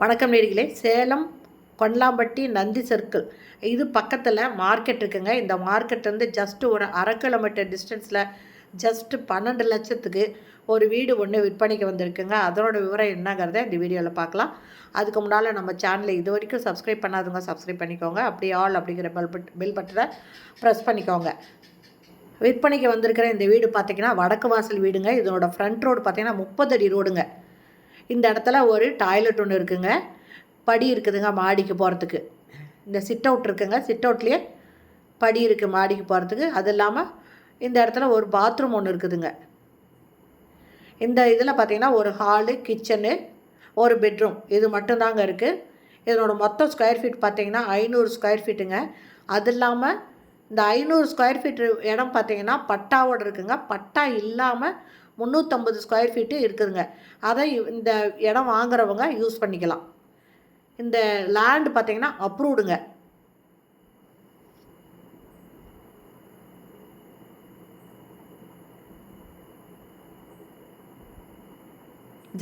வணக்கம் நேர்களே. சேலம் கொல்லாம்பட்டி நந்தி சர்க்கிள். இது பக்கத்தில் மார்க்கெட் இருக்குங்க. இந்த மார்க்கெட் வந்து ஜஸ்ட்டு ஒரு அரை கிலோமீட்டர் டிஸ்டன்ஸில் ஜஸ்ட்டு பன்னெண்டு லட்சத்துக்கு ஒரு வீடு ஒன்று விற்பனைக்கு வந்திருக்குங்க. அதனோட விவரம் என்னங்கிறத இந்த வீடியோவில் பார்க்கலாம். அதுக்கு முன்னால் நம்ம சேனலை இது வரைக்கும் சப்ஸ்கிரைப் பண்ணாதவங்க சப்ஸ்கிரைப் பண்ணிக்கோங்க. அப்படி ஆல் அப்படிங்கிற பெல் பட் பில் பட்டனை ப்ரெஸ் பண்ணிக்கோங்க. விற்பனைக்கு வந்திருக்கிற இந்த வீடு பார்த்திங்கன்னா வடக்கு வாசல் வீடுங்க. இதனோட ஃப்ரண்ட் ரோடு பார்த்திங்கன்னா முப்பது அடி ரோடுங்க இந்த இடத்துல ஒரு டாய்லெட் ஒன்று இருக்குங்க. படி இருக்குதுங்க மாடிக்கு போகிறதுக்கு இந்த சிட் அவுட் இருக்குங்க சிட் அவுட்லேயே படி இருக்குது மாடிக்கு போகிறதுக்கு அது இல்லாமல் இந்த இடத்துல ஒரு பாத்ரூம் ஒன்று இருக்குதுங்க. இந்த இதில் பார்த்தீங்கன்னா ஒரு ஹாலு கிச்சனு ஒரு பெட்ரூம் இது மட்டும்தாங்க இருக்குது இதனோட மொத்த ஸ்கொயர் ஃபீட் பார்த்தீங்கன்னா ஐநூறு ஸ்கொயர் ஃபீட்டுங்க அது இல்லாமல் இந்த ஐநூறு ஸ்கொயர் ஃபீட் இடம் பார்த்தீங்கன்னா பட்டாவோடு இருக்குங்க. பட்டா இல்லாமல் முந்நூற்றம்பது ஸ்கொயர் ஃபீட்டு இருக்குதுங்க. அதை இந்த இடம் வாங்குறவங்க யூஸ் பண்ணிக்கலாம். இந்த லேண்டு பார்த்திங்கன்னா அப்ரூவ்டுங்க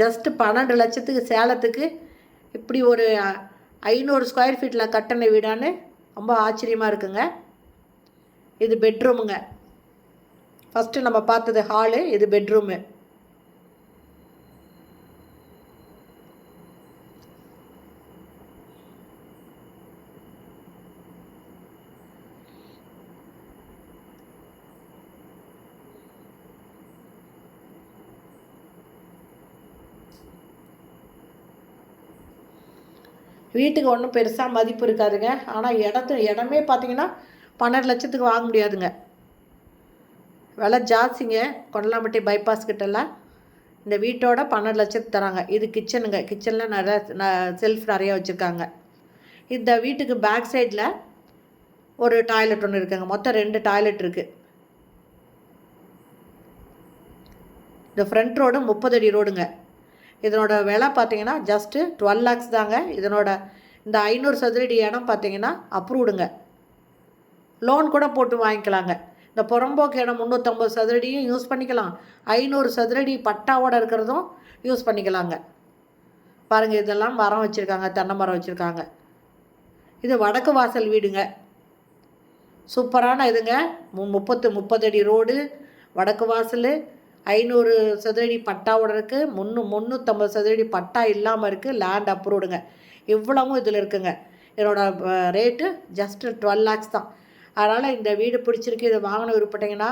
ஜஸ்ட்டு பன்னெண்டு லட்சத்துக்கு சேலத்துக்கு இப்படி ஒரு ஐநூறு ஸ்கொயர் ஃபீட்டில் கட்டின வீடான்னு ரொம்ப ஆச்சரியமாக இருக்குங்க. இது பெட்ரூமுங்க ஃபஸ்ட்டு நம்ம பார்த்தது ஹாலு இது பெட்ரூமு வீட்டுக்கு ஒன்றும் பெருசாக மதிப்பு இருக்காதுங்க. ஆனால் இடத்து இடமே பார்த்தீங்கன்னா பன்னெண்டு லட்சத்துக்கு வாங்க முடியாதுங்க. விலை ஜாஸ்திங்க. கொடலாம்பட்டி பைபாஸ் கிட்டலாம். இந்த வீட்டோட பன்னெண்டு லட்சத்துக்கு தராங்க. இது கிச்சனுங்க கிச்சனில் நிறையா செல்ஃப் நிறைய வச்சுருக்காங்க. இந்த வீட்டுக்கு பேக் சைடில் ஒரு டாய்லெட் ஒன்று இருக்குங்க. மொத்தம் ரெண்டு டாய்லெட் இருக்குது இந்த ஃப்ரண்ட் ரோடு முப்பது அடி ரோடுங்க இதனோட விலை பார்த்தீங்கன்னா ஜஸ்ட்டு டுவெல் லேக்ஸ் தாங்க. இதனோட இந்த ஐநூறு சதுரடி இடம் பார்த்தீங்கன்னா அப்ரூவ்டுங்க லோன் கூட போட்டு வாங்கிக்கலாங்க. இந்த புறம்போக்கு இடம் முந்நூற்றம்பது சதுரடியும் யூஸ் பண்ணிக்கலாம். ஐநூறு சதுரடி பட்டாவோடு இருக்கிறதும் யூஸ் பண்ணிக்கலாங்க. பாருங்கள் இதெல்லாம் மரம் வச்சுருக்காங்க தென்னை மரம் வச்சுருக்காங்க. இது வடக்கு வாசல் வீடுங்க. சூப்பரான இதுங்க. மு- முப்பத்து முப்பது அடி ரோடு வடக்கு வாசல். ஐநூறு சதுரடி பட்டாவோட இருக்குது முந்நூ முந்நூற்றம்பது சதுரடி பட்டா இல்லாமல் இருக்குது லேண்ட் அப்ரூவ்டுங்க இவ்வளவும் இதில் இருக்குங்க. என்னோடய ரேட்டு ஜஸ்ட்டு டுவெல் லேக்ஸ் தான். அதனால் இந்த வீடு பிடிச்சிருக்கு இதை வாங்கணும் விருப்பட்டிங்கன்னா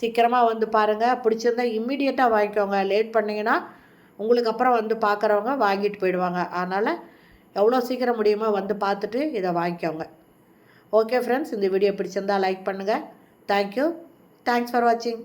சீக்கிரமாக வந்து பாருங்கள் பிடிச்சிருந்தா இம்மிடியட்டாக வாங்கிக்கோங்க. லேட் பண்ணிங்கன்னா உங்களுக்கு அப்புறம் வந்து பார்க்குறவங்க வாங்கிட்டு போயிடுவாங்க. அதனால் எவ்வளோ சீக்கிரம் முடியுமோ வந்து பார்த்துட்டு இதை வாங்கிக்கோங்க. ஓகே ஃப்ரெண்ட்ஸ் இந்த வீடியோ பிடிச்சிருந்தா லைக் பண்ணுங்கள் தேங்க்யூ தேங்க்ஸ் ஃபார் வாட்சிங்